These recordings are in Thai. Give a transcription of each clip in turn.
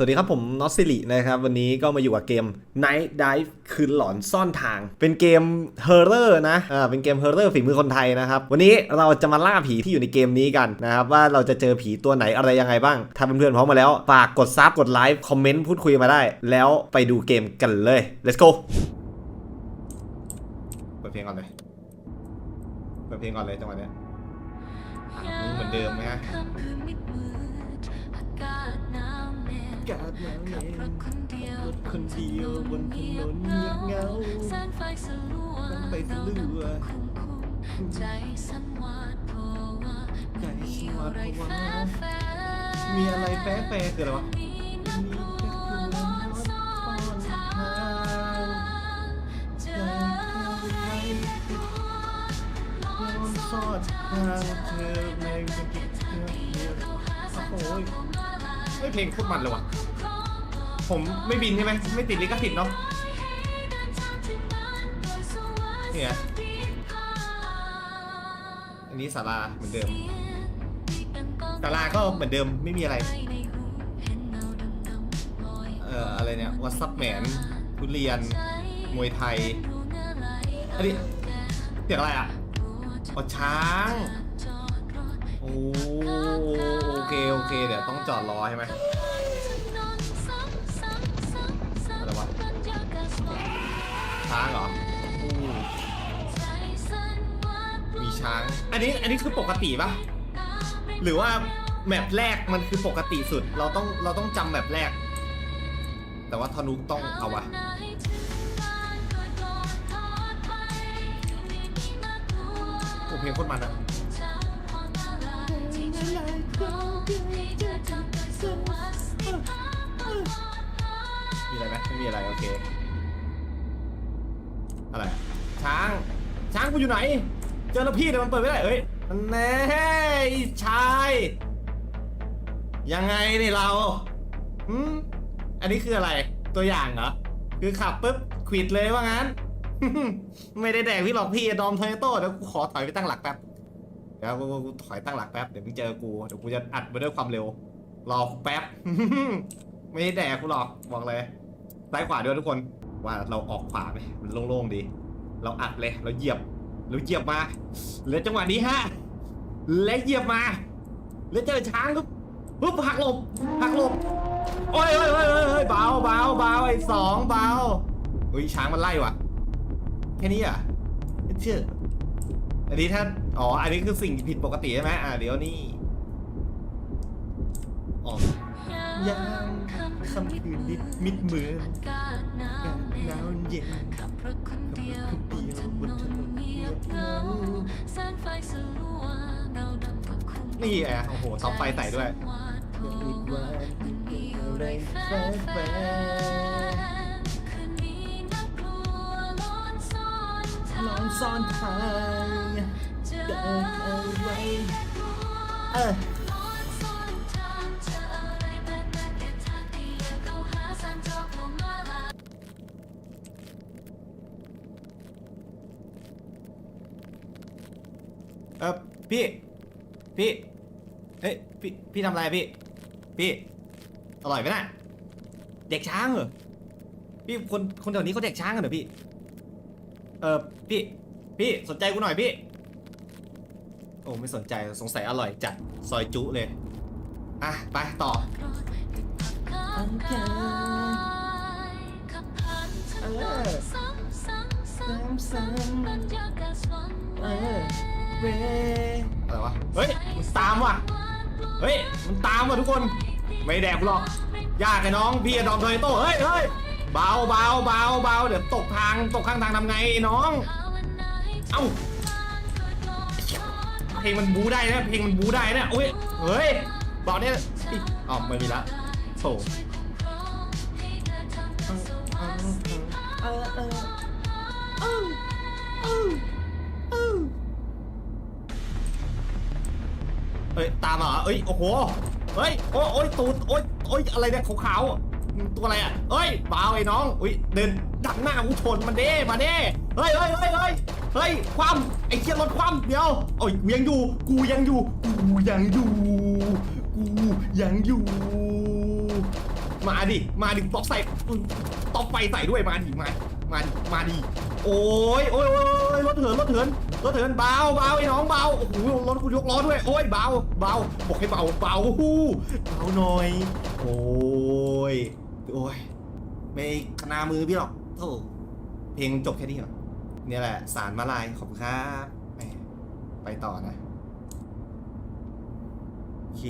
สวัสดีครับผมนอตซิลินะครับ วันนี้ก็มาอยู่กับเกม Night Dive คืนหลอนซ่อนทาง เป็นเกมเฮอร์เรอร์นะอ่าเป็นเกมเฮอร์เรอร์ฝีมือคนไทยนะครับ วันนี้เราจะมาล่าผีที่อยู่ในเกมนี้กันนะครับ ว่าเราจะเจอผีตัวไหนอะไรยังไงบ้าง ถ้าเพื่อนๆพร้อมมาแล้ว ฝากกดซับกดไลค์คอมเมนต์พูดคุยมาได้ แล้วไปดูเกมกันเลย let's go เปิดเพลงก่อนเลยเปิดเพลงก่อนเลยจังหวะเนี้ยอะเหมือนเดิมไหมฮะ กาศหนาวเหน็บอากาศหนาวเหน็บขับรถคนเดียวรถคนเดียวบนถนนเงียบเหงาแสงไฟสลัวแสงไฟสลัวคุ้มคุ้มใจสั่นหวาดเพราะว่าใจสั่นหวาดอะไรแฝว่างแฝงมีอะไรแฝงแฝงคืออะไรวะมีนักลัวร้นซ่อนทางเจอใครร้อนซ่อนทางเธอในสกิจเธอโอ้โห ไม่เพลงโคตรมันเลยว่ะ ผมไม่บินใช่ไหมไม่ติดลิขสิทธิ์เนาะนี่ไงอันนี้ศาลาเหมือนเดิมศาลาก็เหมือนเดิมไม่มีอะไร เอ่ออะไรเนี่ยวัซับแหมนทุเรียน มวยไทย อันนี้เสียงอะไรอะอ๋อช้าง โอ้ เคโอเคเดี๋ยวต้องจอดรอใช่ไหมอะไรวะช้างเหรออู้มีช้าง อันนี้อันนี้คือปกติปะหรือว่าแมปแรกมันคือปกติสุด เราต้องเราต้องจำแมปแรก แต่ว่าธนุต้องเอาวะโอ้เพลงโคตรมันอะ มีอะไรไหมไม่มีอะไรโอเค อะไร ช้าง ช้างกูอยู่ไหน เจอแล้วพี่แต่มันเปิดไม่ได้เอ้ยแน่ชาย ยังไงนี่เราอืมอันนี้คืออะไร ตัวอย่างเหรอ คือขับปุ๊บขวิดเลยว่างั้น ไม่ได้แดกพี่หรอกพี่ดอมโทโต้เดี๋ยวกูขอถอยไปตั้งหลักแป๊บ เดี๋ยวกูกูถอยตั้งหลักแป๊บ เดี๋ยวมึงเจอกู เดี๋ยวกูจะอัดไปด้วยความเร็ว รอแป๊บ ไม่ได้แดกกูหรอก บอกเลย ซ้ายขวาด้วยทุกคน ว่าเราออกขวาไปมันโล่งๆดี เราอัดเลย เราเหยียบเราเหยียบมาแล้วจังหวะนี้ฮะและเหยียบมา แล้วเจอช้างปุ๊บปุ๊บหักหลบหักหลบโอ้ยโอ้ยโอ้ยโอ้ยเบาเบาเบาไอ้สองเบาเฮ้ยช้างมันไล่ว่ะ แค่นี้อะเชื่ออันนี้ถ้าอ๋อ อันนี้คือสิ่งผิดปกติใช่ไหมอ่าเดี๋ยวนี่อ๋อ ยามค่ำคืนนิดมิดเมืองากาศหนาวเหนาวเย็นขับรถคนเดียวบนถนนเงียบเงาแสงไฟสลัวเงาดำปกคลุมนี่ไงโอ้โหท็อไฟใส่ด้วยปิดไว้มีอะไรแฝงคืนนี้น่ากลัวร้อนซ่อนทางนอนซ่อนทางเจอเดินเอาไว้เออ พี่ พี่เฮ้ยพี่พี่ทำอะไรพี่ พี่อร่อยไหมน่ะเด็กช้างเหรอพี่คนคนแถวนี้เขาเด็กช้างกันเหรอพี่ เออพี่พี่สนใจกูหน่อยพี่ โอ้ไม่สนใจสงสัยอร่อยจัดซอยจุเลยอะไปต่อขับกายขับผ่านถนนซ้ำซ้ำซ้ำซ้ำบรรยากาศสวนเวเว อะไรวะ เฮ้ยมันตามว่ะ เฮ้ยมันตามว่ะทุกคน ไม่แดกกูหรอก ยากไอ้น้องพี่อะดอมโทยโต้เฮ้ยเฮ้ยเบาเบาเบาเบาเดี๋ยวตกทางตกข้างทางทำไงไอ้น้อง เอ้าเพลงมันบูได้นะเพลงมันบูได้นะโอ้ยเฮ้ยบอกเนี่ยอ๋อไม่มีละโถ เฮ้ยตามมาเหรอเอ้ยโอ้โหเฮ้ยโอ้โอ้ยตูดโอ้ยโอ้ยอะไรเนี่ยขาวๆตัวอะไรอะเฮ้ยเบาไอ้น้องอุ้ยเดินดักหน้ากูชนมันเด้มาเด้เฮ้ยเฮ้ยเฮ้ยเฮ้ยเฮ้ยคว่ำไอ้เคียรถคว่ำเดี๋ยวโอ้ยยังอยู่กูยังอยู่กูยังอยู่กูยังอยู่ มาดิมาดิตอกใส่ตอกไฟใส่ด้วยมาดิมามาดิมาดิ โอ้ยโอ้ยโอ้ยรถเถินรถเถินรถเถินเบาเบาไอ้น้องเบาโอ้โหรถกูยกล้อด้วยโอ้ยเบาเบาบอกให้เบาเบาฮู้เบาหน่อยโอ้ยโอ้ยไม่ขนามือพี่หรอกโธ่เพลงจบแค่นี้เหรอเนี่ยแหละสารมาลายขอบคุณครับแหมไปต่อนะโอเค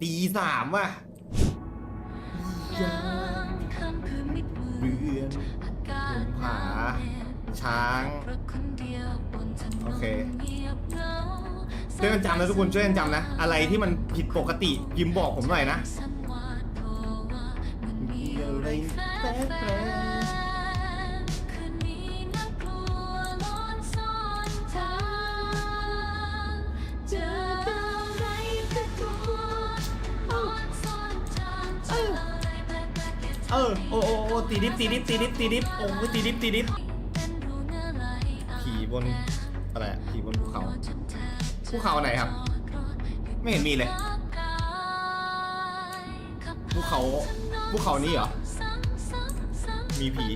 ตีสามว่ะาศผาช้าง โอเคช่วยกันจำนะทุกคนช่วยกันจำนะ อะไรที่มันผิดปกติพิมบอกผมหน่อยนะเออโอ้โอ้โอ้ ตีดิบตีดิบตีดิบตีดิบโอ้ยตีดิบตีดิบเป็นรูเนื้อไหลอะผีบนอะไรอะผีบนภูเขาภูเขาไหนครับ ไม่เห็นมีเลยภูเขาภูเขานี้เหรอ มีผี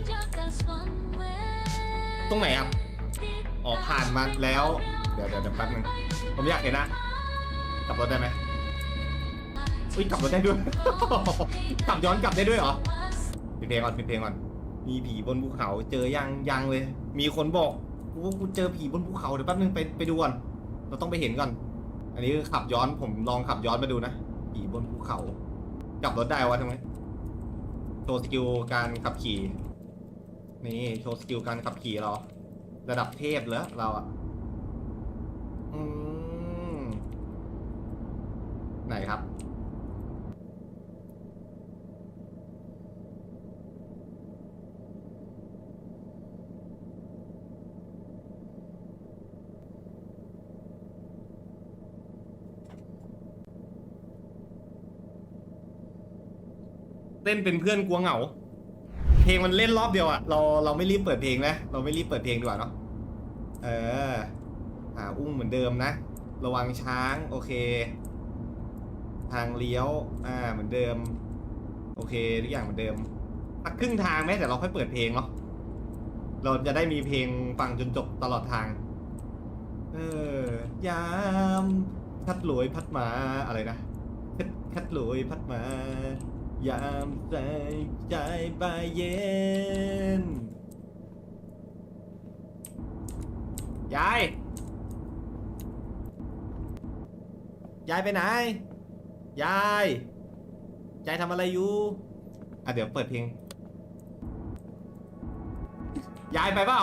ตรงไหนครับอ๋อผ่านมาแล้ว เดี๋ยวเดี๋ยวเดี๋ยวแป๊บนึงผมอยากเห็นนะกลับรถได้ไหมอุ้ยกลับรถได้ด้วย กลับย้อนกลับได้ด้วยเหรอ ปิดเพลงก่อนปิดเพลงก่อน มีผีบนภูเขา เจอยังยังเลย มีคนบอกกูว่ากูเจอผีบนภูเขาเดี๋ยวแป๊บนึงไปไปดูก่อน เราต้องไปเห็นก่อน อันนี้คือขับย้อนผมลองขับย้อนมาดูนะ ผีบนภูเขา กลับรถได้วะทำไมโชว์สกิลการขับขี่นี่โชว์สกิลการขับขี่เรา ระดับเทพแล้วเราอะไหนครับ เต้นเป็นเพื่อนกลัวเหงา เพลงมันเล่นรอบเดียวอะเราเราไม่รีบเปิดเพลงนะ เราไม่รีบเปิดเพลงดีกว่าเนาะ เออหาอุ้งเหมือนเดิมนะ ระวังช้าง โอเค ทางเลี้ยว อ่า เหมือนเดิม โอเค ทุกอย่างเหมือนเดิมสักครึ่งทางไหมแต่เราค่อยเปิดเพลงเนาะ เราจะได้มีเพลงฟังจนจบตลอดทาง เออ ยาม พัดหลวยพัดมา อะไรนะ พัดพัดหลวยพัดมา ยามใจใจบายเย็น ยาย ยายไปไหน ยาย ยายทำอะไรอยู่ อะเดี๋ยวเปิดเพลง ยายไปเปล่า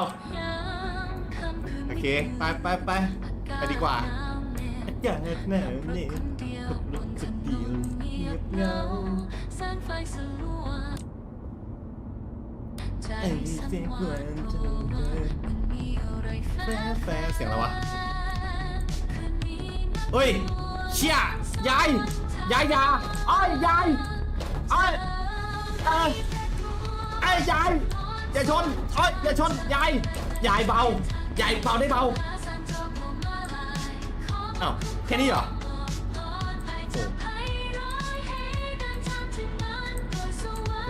โอเค ไปไปไปไปดีกว่าอยากหนาวเนี่ยขับรถคนเดียวเงียบเหงา เสียงหควาวานนจะโทลงว่าเดินมันมีอะไรแฝแฟงแฟเสียงอะไรวะคืนนี้น่ากลัวเฮ้ย เชี่ยยาย ยายยาไอ้ยยายไอ้ยเอ้ยไอ้ยยาย อย่าชนเอ้ยอย่าชน ยาย ยายเบา ยายเบาได้เบาอ้าวแค่นี้เหรอ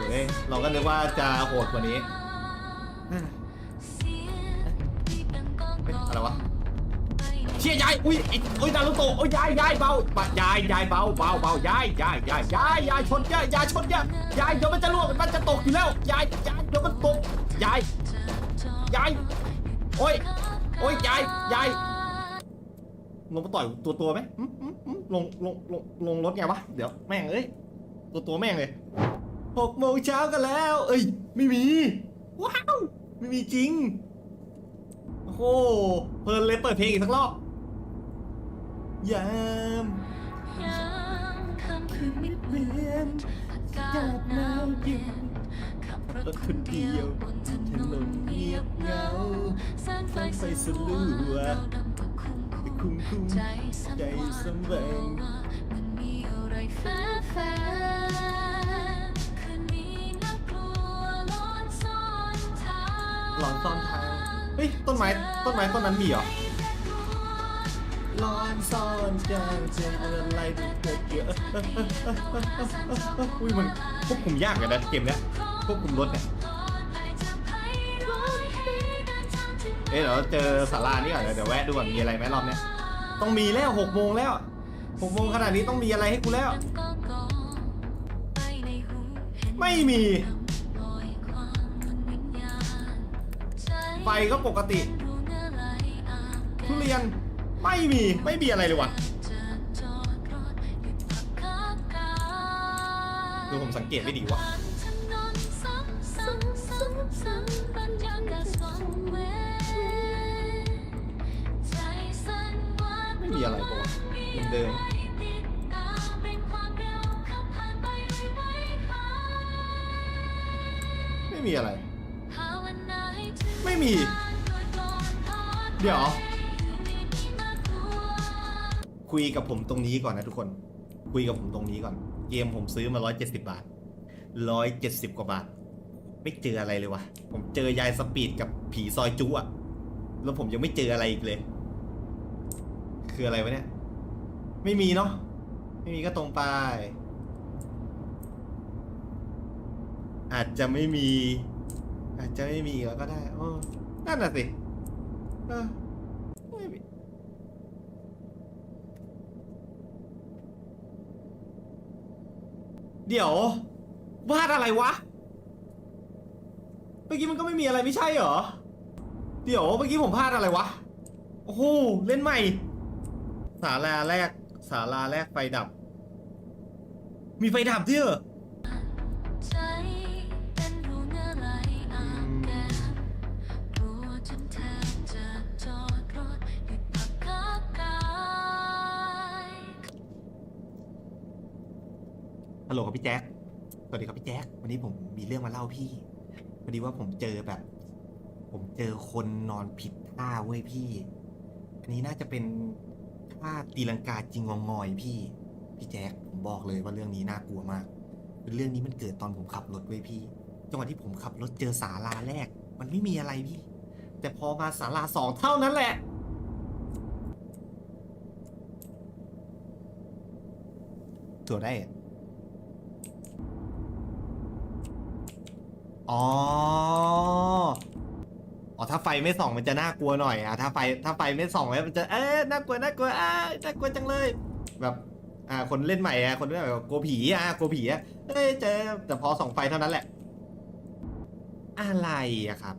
เฮ้ยเราก็นึกว่าจะโหดกว่านี้ เฮ้ยอะไรวะเชี่ยยายอุ้ยไอ้อุ้ยนารุโตะโอ้ยยายยายเบาบะยายยายเบาเบาเบายายยายยายยายยายชนยายยายชนยายยายเดี๋ยวมันจะล่วงมันจะตกอยู่แล้วยายยายเดี๋ยวมันตกยายยายโอ้ยโอ้ยยายยายลงมาต่อยตัวตัวไหมลงลงลงลงรถไงวะเดี๋ยวแม่งเอ้ยตัวตัวแม่งเลยหกโมงเช้ากันแล้ว เอ้ยไม่มี ว้าวไม่มีจริง โอ้โหเพลินเลยเปิดเพลงอีกสักรอบยามเวียนอากาศหนาวเย็นขับรถคนเดียวบนถนนเงียบเหงาแสงไฟสลัวเราดำตะคุ่มไปคุ้มคุ้มใจสั่นใจหวาสั่นนแหวงมันมีอะไรแฝงแฝง ลอนซ่อนทาง เฮ้ย ต้นไม้ต้นไม้ต้นนั้นมีเหรอร้อนซ่อนจางเจออะไรที่เกิดเยอะอุ้ยมันควบคุมยากเลยนะเกมเนี้ยควบคุมรถเนี่ยเอ๊ะเดี๋ยวเจอศาลานี่ก่อนเดี๋ยวเดี๋ยวแวะดูก่อนมีอะไรไหมรอบเนี้ยต้องมีแล้วหกโมงแล้วหกโมงขนาดนี้ต้องมีอะไรให้กูแล้ว ไม่มี ไฟก็ปกติ ทุเรียนไม่มีไม่มีอะไรเลยว่ะคือผมสังเกตไม่ดีว่ะไม่มีอะไรปะวะเดิมไม่มีอะไร ไม่มี เดี๋ยว คุยกับผมตรงนี้ก่อนนะทุกคน คุยกับผมตรงนี้ก่อน เกมผมซื้อมา 170 บาท 170 กว่าบาท ไม่เจออะไรเลยวะผมเจอยายสปีดกับผีซอยจุอะแล้วผมยังไม่เจออะไรอีกเลย คืออะไรวะเนี่ย ไม่มีเนาะ ไม่มีก็ตรงไป อาจจะไม่มี อาจจะไม่มีแล้วก็ได้อนั่นน่ะสิไม่มีเดี๋ยววาดอะไรวะ เมื่อกี้มันก็ไม่มีอะไรไม่ใช่เหรอ เดี๋ยวเมื่อกี้ผมพลาดอะไรวะ โอ้โหเล่นใหม่ ศาลาแรกศาลาแรกไฟดับ มีไฟดับด้วยเหรอ ลโหลครับพี่แจ๊คสวัสดีครับพี่แจ๊ควันนี้ผมมีเรื่องมาเล่าพี่ พอดีว่าผมเจอแบบ ผมเจอคนนอนผิดท่าเว้ยพี่ อันนี้น่าจะเป็นท่าตีลังกาจริงงองอยพี่ พี่แจ๊คผมบอกเลยว่าเรื่องนี้น่ากลัวมากเรื่องนี้มันเกิดตอนผมขับรถเว้ยพี่ จังหวะที่ผมขับรถเจอศาลาแรก มันไม่มีอะไรพี่ แต่พอมาศาลาสองเท่านั้นแหละตัวได้ อะอ๋อ อ๋อถ้าไฟไม่ส่องมันจะน่ากลัวหน่อยอะถ้าไฟถ้าไฟไม่ส่องแล้วมันจะเอ๊ะน่ากลัวน่ากลัวอ่าน่ากลัวจังเลย แบบอ่าคนเล่นใหม่อะคนเล่นแบบกลัวผีอะกลัวผีอะเอ้ยเจอแต่พอส่องไฟเท่านั้นแหละ อะไรอะครับ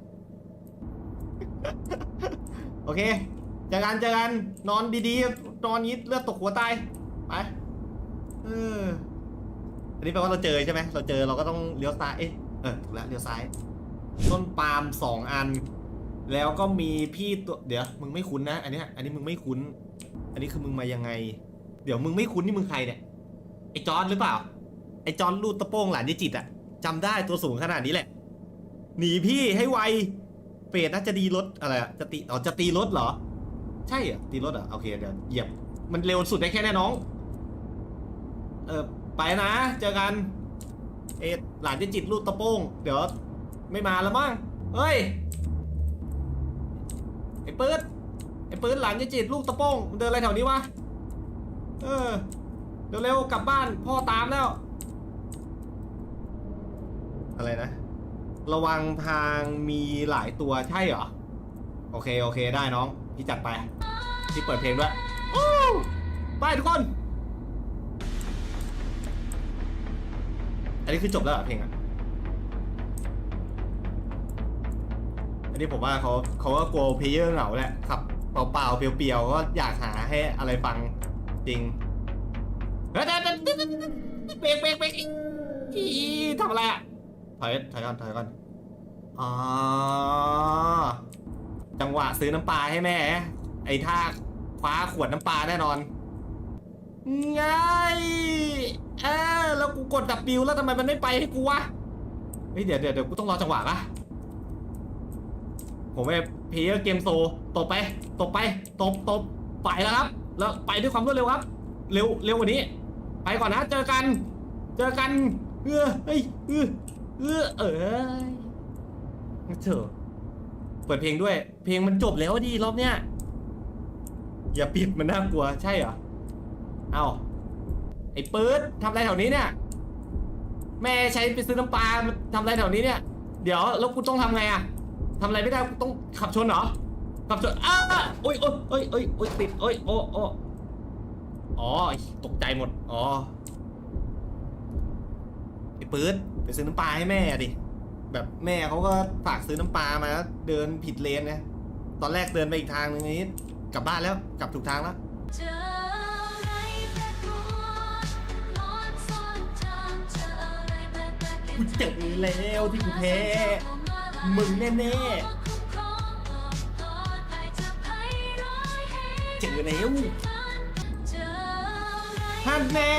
โอเคเจอกันเจอกันนอนดีๆนอนนี้เลือดตกหัวตายไปเอออันนี้แปลว่าเราเจอใช่ไหมเราเจอเราก็ต้องเลี้ยวซ้ายเอ๊ะ ออถูกแล้วเลี้ยวซ้าย ต้นปาล์มสองอัน แล้วก็มีพี่ตัวเดี๋ยวมึงไม่คุ้นนะ อันเนี้ยอันนี้มึงไม่คุ้น อันนี้คือมึงมายังไง เดี๋ยวมึงไม่คุ้นนี่มึงใครเนี่ยไอจอนหรือเปล่า ไอจอนลูดตะโป้งหลานยายจิตอะจำได้ตัวสูงขนาดนี้แหละ หนีพี่ให้ไวเปรตน่าจะดีรถอะไรอะจะตีอ๋อจะตีรถเหรอ ใช่เหรอตีรถเหรอโอเคเดี๋ยวเหยียบ มันเร็วสุดได้แค่แน่น้อง เออไปนะ เจอกัน เอ็ดหลานจะจิตลูกตะโป้ง เดี๋ยวไม่มาแล้วมั้งเฮ้ยไอ้ปื๊ดไอ้ปื๊ดหลานจะจิตลูกตะโป้งมันเดินอะไรแถวนี้วะเออเร็วๆกลับบ้านพ่อตามแล้ว อะไรนะ ระวังทางมีหลายตัวใช่เหรอ โอเค โอเคได้น้อง พี่จัดไป พี่เปิดเพลงด้วยไปทุกคน อันนี้คือจบแล้วเหรอเพลงอะ อันนี้ผมว่าเขาเขาก็กลัวเพลเยอร์เหงาแหละขับเปล่าๆเปลี่ยวๆก็อยากหาให้อะไรฟังจริงเฮ้ยเบรกเบรกเบรกอีทำอะไรอะถอยถอยก่อนถอยก่อนอ๋อจังหวะซื้อน้ำปลาให้แม่ไอ้ท่าคว้าขวดน้ำปลาแน่นอน ไงเออแล้วกูกดดับบิวแล้วทำไมมันไม่ไปให้กูวะเฮ้ยเดี๋ยวเดี๋ยวเดี๋ยวกูต้องรอจังหวะปะผมไปเพย์เกมโซตบไปตบไปตบตบไปแล้วครับ แล้วไปด้วยความรวดเร็วครับ เร็วเร็วกว่านี้ ไปก่อนนะ เจอกัน เจอกันเออเฮ้ยเออเออเออเถอะเปิดเพลงด้วย เพลงมันจบแล้วดีรอบเนี้ยอย่าปิดมันน่ากลัวใช่เหรอ เอ้าไอ้ปื๊ดทำอะไรแถวนี้เนี่ย แม่ใช้ไปซื้อน้ำปลาทำอะไรแถวนี้เนี่ย เดี๋ยวแล้วกูต้องทำไงอะทำอะไรไม่ได้กูต้องขับชนเหรอ ขับชนอ้าโอ้ยโอ้ยโอ้ยโอ้ยโอ้ยติดโอ้ยโอ้โอ้อ๋อตกใจหมด อ๋อ ไอ้ปื๊ดไปซื้อน้ำปลาให้แม่ดิ แบบแม่เขาก็ฝากซื้อน้ำปลามาเดินผิดเลนนะตอนแรกเดินไปอีกทางนึงนี้ กลับบ้านแล้ว กลับถูกทางแล้ว กูเจอแล้วที่กูแพ้มึงแน่ๆเจอแล้วเจออะไรท่านแน่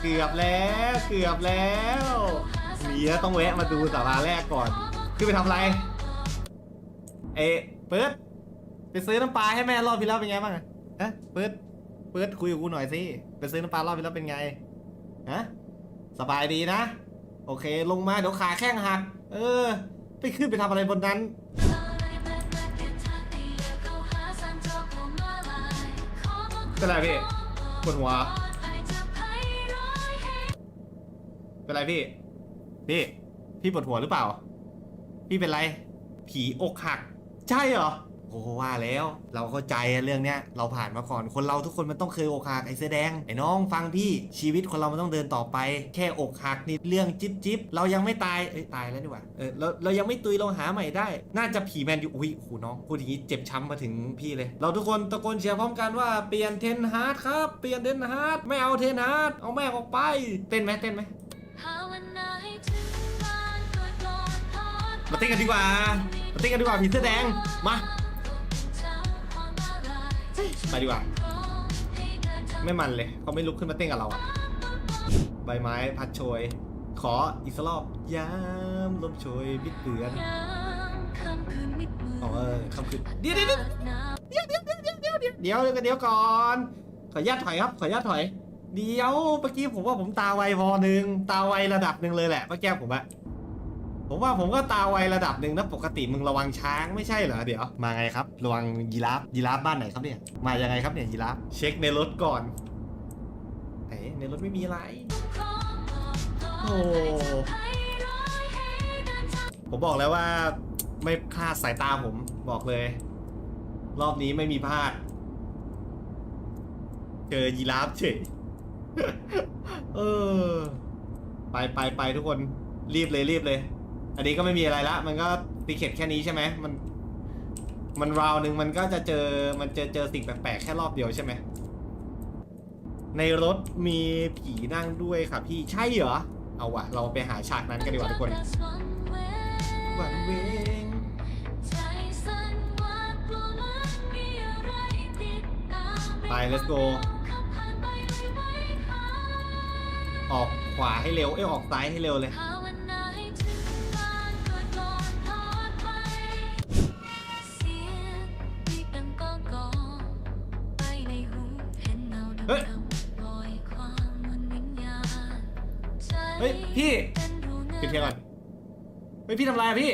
เกือบแล้วเกือบแล้วมียต้องแวะมาดูสาราแรกก่อนขึ้นไปทำอะไรเอ๊ะเปิดไปซื้อน้ำปลาให้แม่รอบที่แล้วเป็นไงบ้างอะฮะเปิดเปิดคุยกับกูหน่อยสิไปซื้อน้ำปลารอบที่แล้วเป็นไง ฮะสบายดีนะ โอเคลงมาเดี๋ยวขาแข้งหัก เออ ไปขึ้นไปทำอะไรบนนั้น เป็นไรพี่ปวดหัวเป็นไรพี่ พี่ พี่ปวดหัวหรือเปล่า พี่เป็นไร ผีอกหัก ใช่เหรอ โอ้ว่าแล้ว เราเข้าใจเรื่องเนี้ยเราผ่านมาก่อนคนเราทุกคนมันต้องเคยอกหักไอ้เสื้อแดงไอ้น้องฟังพี่ชีวิตคนเรามันต้องเดินต่อไป แค่อกหักนี่เรื่องจิ๊บจิ๊บเรายังไม่ตายเอ้ยตายแล้วดีกว่าเออเราเรายังไม่ตุยเราหาใหม่ได้ น่าจะผีแมนอยู่อุ้ยโอ้โหน้องพูดอย่างนี้เจ็บช้ำมาถึงพี่เลย เราทุกคนตะโกนเชียร์พร้อมกันว่าเปลี่ยนเทนฮาร์ดครับเปลี่ยนเทนฮาร์ดไม่เอาเทนฮาร์ดเอาแม่ออกไป เต้นไหมเต้นไหมมาเต้นกันดีกว่ามาเต้นกันดีกว่าผีเสื้อแดงมา ไปดีกว่า ไม่มันเลยเขาไม่ลุกขึ้นมาเต้นกับเราอะใบไม้พัดโชย ขออีกสักรอบยามลมโชยบิดเบือนอ๋อเออคำคืนเดี๋ยวเดี๋ยวเดี๋ยวเดี๋ยวเดี๋ยวเดี๋ยวเดี๋ยวเดี๋ยวเดี๋ยวเดี๋ยวก่อน ขออนุญาตถอยครับ ขออนุญาตถอย เดี๋ยวเมื่อกี้ผมว่าผมตาไวพอหนึ่งตาไวระดับหนึ่งเลยแหละเมื่อกี้ผมอะ ผมว่าผมก็ตาไวระดับหนึ่งนะปกติมึงระวังช้างไม่ใช่เหรอเดี๋ยวมาไงครับ ระวังยีราฟยีราฟบ้านไหนครับเนี่ยมายังไงครับเนี่ยยีราฟเช็คในรถก่อนเอ๊ในรถไม่มีอะไรโอ้ผมบอกแล้วว่าไม่คลาดสายตาผมบอกเลย รอบนี้ไม่มีพลาด เจอยีราฟเฉยเออ ไปไปไปทุกคนรีบเลยรีบเลย อันนี้ก็ไม่มีอะไรละ มันก็ติเข็ดแค่นี้ใช่ไหมมัน มันราวหนึ่งมันก็จะเจอมันจะเจอสิ่งแปลกๆแค่รอบเดียวใช่ไหมในรถมีผีนั่งด้วยค่ะพี่ใช่เหรอ เอาวะเราไปหาฉากนั้นกันดีกว่าทุกคนหวันเวงไป let's go ออกขวาให้เร็ว เอ้ยออกซ้ายให้เร็วเลย เฮ้ยเฮ้ยพี่ปิดเพลงก่อนเฮ้ยพี่ทำอะไรอะพี่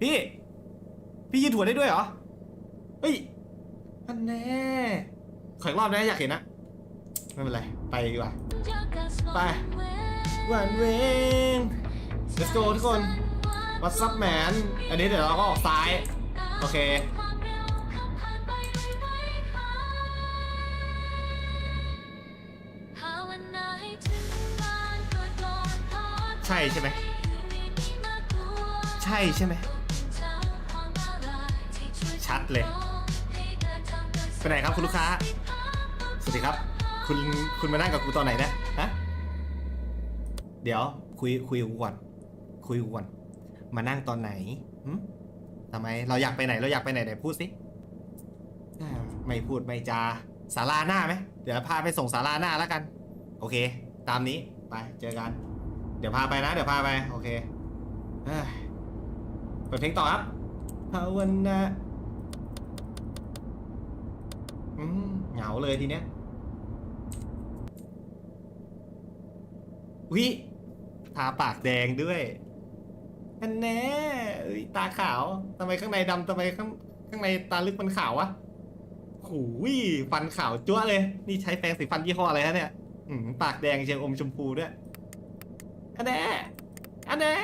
พี่ พี่ยืนถั่วได้ด้วยเหรอเฮ้ยอันแน่ขออีกรอบนะอยากเห็นนะไม่เป็นไร ไปดีกว่า ไปหวานเวง let's go ทุกคน what's up man อันนี้เดี๋ยวเราก็ออกซ้าย โอเค ใช่ใช่ไหมใช่ใช่ไหมชัดเลยไปไหนครับคุณลูกค้า สวัสดีครับ คุณคุณมานั่งกับกูตอนไหนนะฮะเดี๋ยวคุยคุยกับกูก่อนคุยกูก่อนมานั่งตอนไหนทำไม เราอยากไปไหนเราอยากไปไหนไหนพูดสิไม่พูดไม่จาศาลาหน้าไหมเดี๋ยวพาไปส่งศาลาหน้าแล้วกัน โอเค ตามนี้ไปเจอกัน เดี๋ยวพาไปนะ เดี๋ยวพาไป โอเคเฮ้ยเปิดเพลงต่อครับภาวนาอืมเหงาเลยทีเนี้ยวิทาปากแดงด้วยอันแน่ตาขาวทำไมข้างในดำทำไมข้างข้างในตาลึกมันขาววะหูยฟันขาวจั๊วเลย นี่ใช้แปรงสีฟันยี่ห้ออะไรฮะเนี่ยอืมปากแดงเชียวอมชมพูด้วย อันแน่อันแน่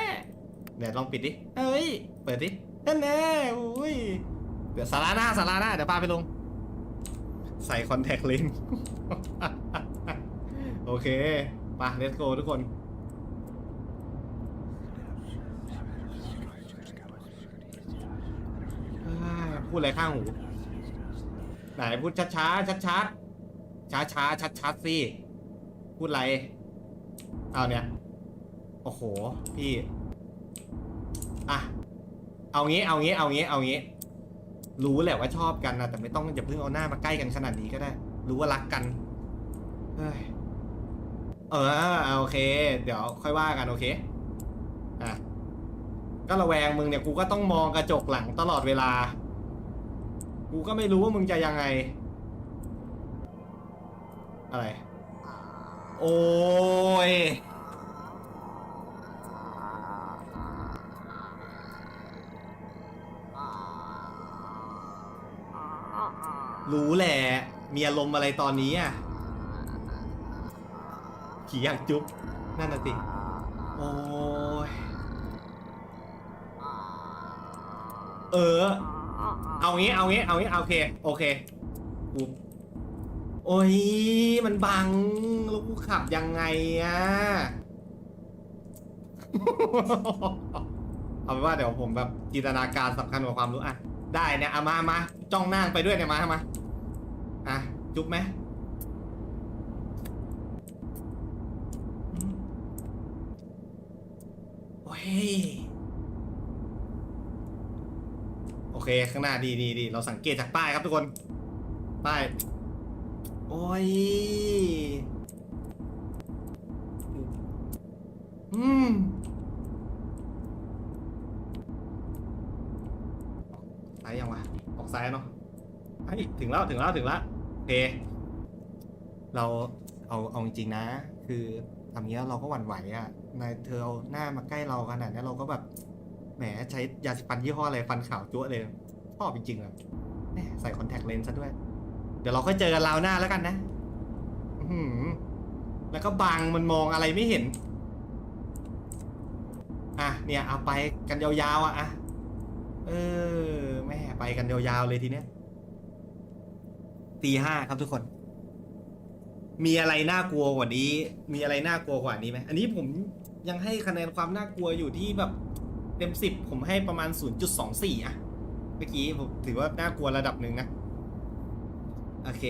เดี๋ยวลองปิดดิเอ้ย เปิดดิอันแน่อุ้ย เดี๋ยวสาราหน้าสาราหน้าเดี๋ยวพาไปลง ใส่คอนแทคเลนส์โอเคไป let's go ทุกคนอ่าพูดอะไรข้างหู ไหนพูดช้าช้าชัดชัดช้าช้าชัดชัดๆสิ พูดอะไร เอาเนี่ย โอ้โห พี่ อะ เอางี้ เอางี้ เอางี้ เอางี้ รู้แหละว่าชอบกันนะแต่ไม่ต้องอย่าเพิ่งเอาหน้ามาใกล้กันขนาดนี้ก็ได้ รู้ว่ารักกัน เฮ้ย เออเอาโอเค เดี๋ยวค่อยว่ากันโอเค อะ ก็ระแวงมึงเนี่ยกูก็ต้องมองกระจกหลังตลอดเวลา กูก็ไม่รู้ว่ามึงจะยังไง อะไร โอ้ย รู้แหละ มีอารมณ์อะไรตอนนี้อะขี่อยากจุ๊บ นั่นน่ะสิ โอ้ย เออ เอางี้ เอางี้ เอางี้ โอเค โอเคกูโอ้ย มันบังแล้วกูขับยังไงอะเอาเป็นว่าเดี๋ยวผมแบบจินตนาการสำคัญกว่าความรู้อะ ได้เนี่ยเอามามาจ้องหน้าไปด้วยเนี่ยมามาอะจุ๊บไหมอืมโอ้ยโอเคข้างหน้าดีดีดีเราสังเกตจากป้ายครับทุกคน ป้าย โอ้ยอืม ซ้า ยยังวะ ออกซ้ายเนาะไอ้ยถึงแล้วถึงแล้วถึงแล้วโอเคเราเอาเอาจริงๆนะ คือทำเงี้ยเราก็หวั่นไหวอะ่ะนายเธอเอาหน้ามาใกล้เราขนาดนี้เราก็แบบแหมใช้ยาสีฟันยี่ห้ออะไรฟันขาวจั๊วะเลยชอบจริงๆอะแหมใส่คอนแทคเลนส์ซะด้วย เดี๋ยวเราค่อยเจอกันราวหน้าแล้วกันนะอื้อหือแล้วก็บังมันมองอะไรไม่เห็น อะเนี่ยเอาไปกันยาวๆอะอะ เออ แม่ไปกันยาวๆเลยทีเนี้ยตีห้าครับทุกคน มีอะไรน่ากลัวกว่านี้ มีอะไรน่ากลัวกว่านี้ไหมอันนี้ผมยังให้คะแนนความน่ากลัวอยู่ที่แบบเต็มสิบผมให้ประมาณ 0.24อะเมื่อกี้ผมถือว่าน่ากลัวระดับหนึ่งนะโอเค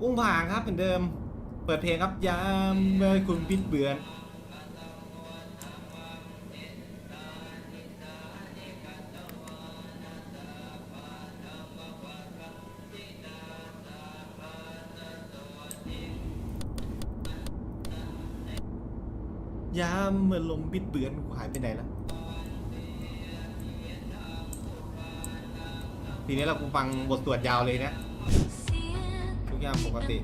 อุ้งผางครับเหมือนเดิม เปิดเพลงครับยามเมื่อคุณพิดเบือน ยามเมื่อลมบิดเบือนกูหายไปไหนละทีนี้เรากูฟังบทสวดยาวเลยนะ ทุกอย่างปกติ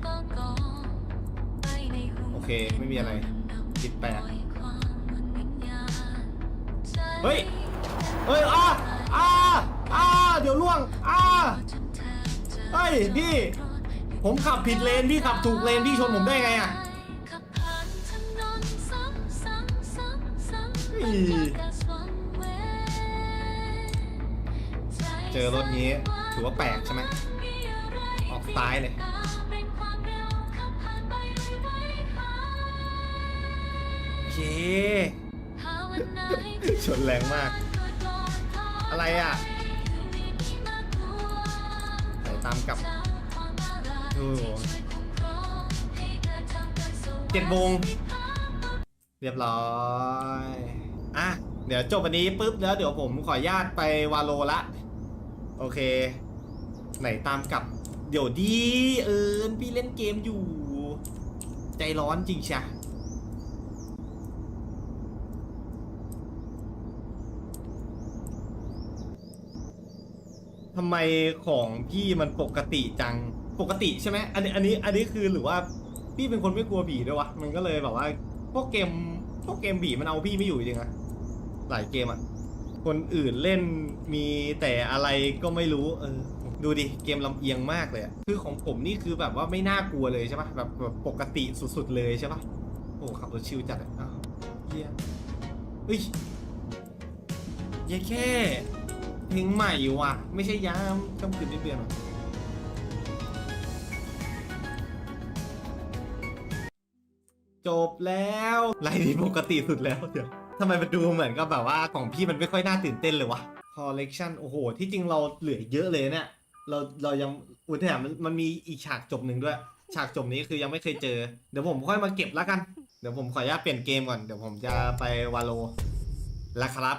โอเค ไม่มีอะไรผิดแปลกเฮ้ย เฮ้ยอ้าอ้าอ้าเดี๋ยวล่วงอ้าเฮ้ย พี่ ผมขับผิดเลน พี่ขับถูกเลน พี่ชนผมได้ไงอะ เฮ้ยเจอรถนี้ถือว่าแปลกใช่ไหมออกซ้ายเลยโอเคชนแรงมาก อะไรอะไหนตามกลับโอ้โหเจ็ดโมงเรียบร้อย อะเดี๋ยวจบวันนี้ปุ๊บแล้วเดี๋ยวผมขออนุญาตไปวาโลละ โอเค ไหนตามกลับ เดี๋ยวดีเอิญพี่เล่นเกมอยู่ ใจร้อนจริงชะทำไมของพี่มันปกติจังปกติใช่ไหมอันนี้อันนี้อันนี้คือหรือว่าพี่เป็นคนไม่กลัวผีด้วยวะมันก็เลยแบบว่า พวกเกมพวกเกมผีมันเอาพี่ไม่อยู่จริงอะ หลายเกมอะคนอื่นเล่นมีแต่อะไรก็ไม่รู้เออดูดิเกมลำเอียงมากเลยอะคือของผมนี่คือแบบว่าไม่น่ากลัวเลยใช่ปะแบบแบบปกติสุดๆเลยใช่ปะโอ้ขับรถชิวจัดอะอ้าวเฮียเฮ้ยเหี้ยแค่เพลงใหม่ว่ะ ไม่ใช่ยามค่ำคืนไม่เปลี่ยนหรอจบแล้วไลน์นี้ปกติสุดแล้วเดี๋ยว ทำไมมันดูเหมือนกับแบบว่าของพี่มันไม่ค่อยน่าตื่นเต้นเลยวะ collection โอ้โห ที่จริงเราเหลือเยอะเลยเนี่ย เราเรายังอุ้ยแถมมันมันมีอีกฉากจบหนึ่งด้วย ฉากจบนี้คือยังไม่เคยเจอ เดี๋ยวผมค่อยมาเก็บแล้วกัน เดี๋ยวผมขออนุญาตเปลี่ยนเกมก่อน เดี๋ยวผมจะไปวาโลแล้วครับ